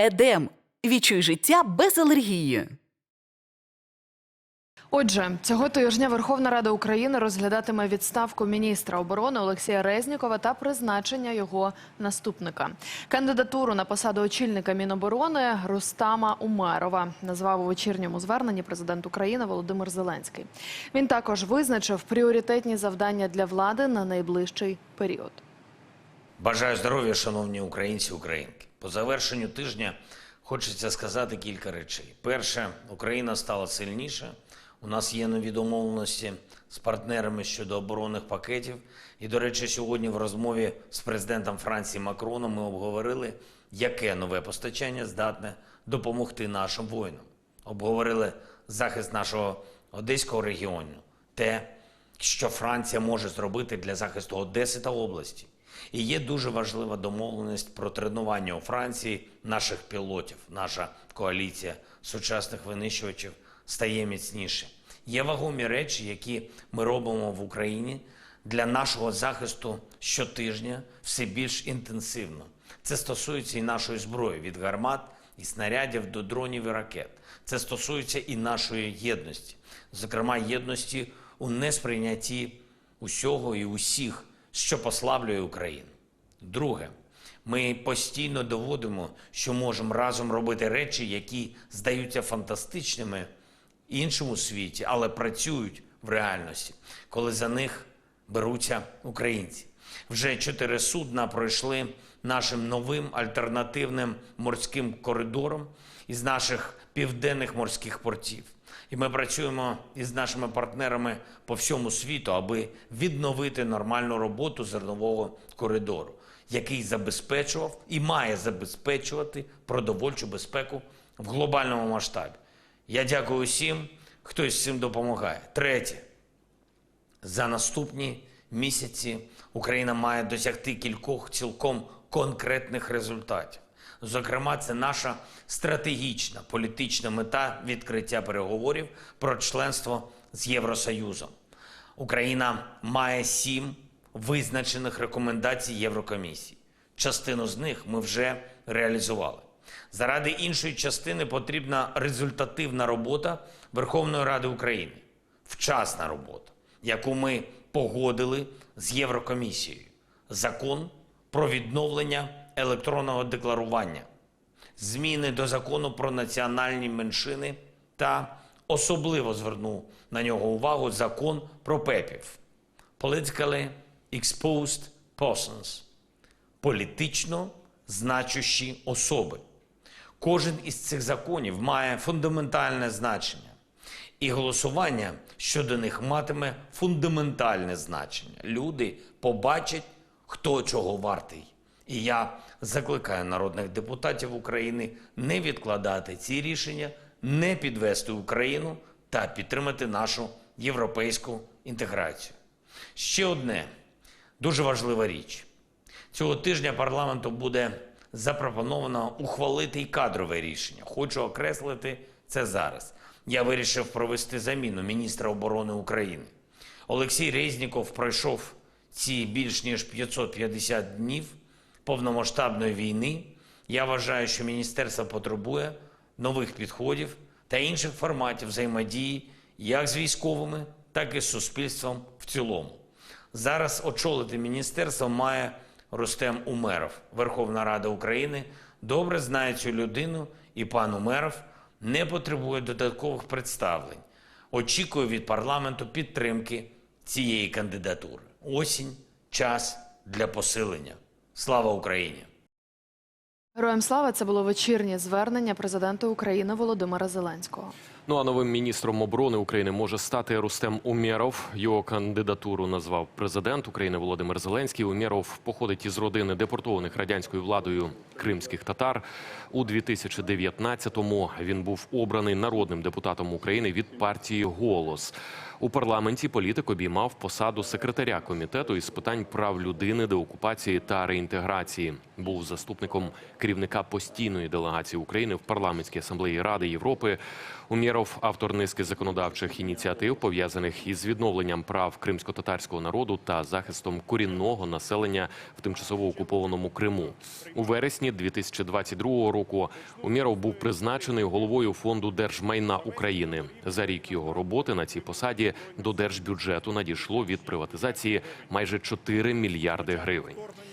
Едем. Відчуй життя без алергії. Отже, цього тижня Верховна Рада України розглядатиме відставку міністра оборони Олексія Резнікова та призначення його наступника. Кандидатуру на посаду очільника Міноборони Рустама Умерова назвав у вечірньому зверненні президент України Володимир Зеленський. Він також визначив пріоритетні завдання для влади на найближчий період. Бажаю здоров'я, шановні українці українки. По завершенню тижня хочеться сказати кілька речей. Перше, Україна стала сильніше. У нас є нові домовленості з партнерами щодо оборонних пакетів. І, до речі, сьогодні в розмові з президентом Франції Макроном ми обговорили, яке нове постачання здатне допомогти нашим воїнам. Обговорили захист нашого одеського регіону, те, що Франція може зробити для захисту Одеси та області. І є дуже важлива домовленість про тренування у Франції наших пілотів. Наша коаліція сучасних винищувачів стає міцніше. Є вагомі речі, які ми робимо в Україні для нашого захисту щотижня все більш інтенсивно. Це стосується і нашої зброї від гармат і снарядів до дронів і ракет. Це стосується і нашої єдності, зокрема єдності у несприйнятті усього і усіх, що послаблює Україну. Друге, ми постійно доводимо, що можемо разом робити речі, які здаються фантастичними іншому світі, але працюють в реальності, коли за них беруться українці. Вже чотири судна пройшли нашим новим альтернативним морським коридором із наших південних морських портів. І ми працюємо із нашими партнерами по всьому світу, аби відновити нормальну роботу зернового коридору, який забезпечував і має забезпечувати продовольчу безпеку в глобальному масштабі. Я дякую всім, хто з цим допомагає. Третє. За наступні місяці Україна має досягти кількох цілком конкретних результатів. Зокрема, це наша стратегічна політична мета відкриття переговорів про членство з Євросоюзом. Україна має сім визначених рекомендацій Єврокомісії. Частину з них ми вже реалізували. Заради іншої частини потрібна результативна робота Верховної Ради України, вчасна робота, яку ми погодили з Єврокомісією. Закон про відновлення електронного декларування, зміни до закону про національні меншини та особливо звернув на нього увагу закон про ПЕПів Politically Exposed Persons політично значущі особи. Кожен із цих законів має фундаментальне значення, і голосування щодо них матиме фундаментальне значення. Люди побачать, хто чого вартий. І я закликаю народних депутатів України не відкладати ці рішення, не підвести Україну та підтримати нашу європейську інтеграцію. Ще одне дуже важлива річ. Цього тижня парламенту буде запропоновано ухвалити і кадрове рішення. Хочу окреслити це зараз. Я вирішив провести заміну міністра оборони України. Олексій Резніков пройшов ці більш ніж 550 днів повномасштабної війни. Я вважаю, що міністерство потребує нових підходів та інших форматів взаємодії як з військовими, так і з суспільством в цілому. Зараз очолити міністерство має Рустем Умеров. Верховна Рада України добре знає цю людину, і пан Умеров не потребує додаткових представлень. Очікую від парламенту підтримки цієї кандидатури. Осінь час для посилення. Слава Україні! Героям слава це було вечірнє звернення президента України Володимира Зеленського. Ну а новим міністром оборони України може стати Рустем Умєров. Його кандидатуру назвав президент України Володимир Зеленський. Умєров походить із родини депортованих радянською владою кримських татар. У 2019-му він був обраний народним депутатом України від партії Голос. У парламенті політик обіймав посаду секретаря комітету із питань прав людини, деокупації та реінтеграції. Був заступником керівника постійної делегації України в парламентській асамблеї Ради Європи. Умєров Умєров – автор низки законодавчих ініціатив, пов'язаних із відновленням прав кримсько-татарського народу та захистом корінного населення в тимчасово окупованому Криму. У вересні 2022 року Умєров був призначений головою фонду держмайна України. За рік його роботи на цій посаді до держбюджету надійшло від приватизації майже 4 мільярди гривень.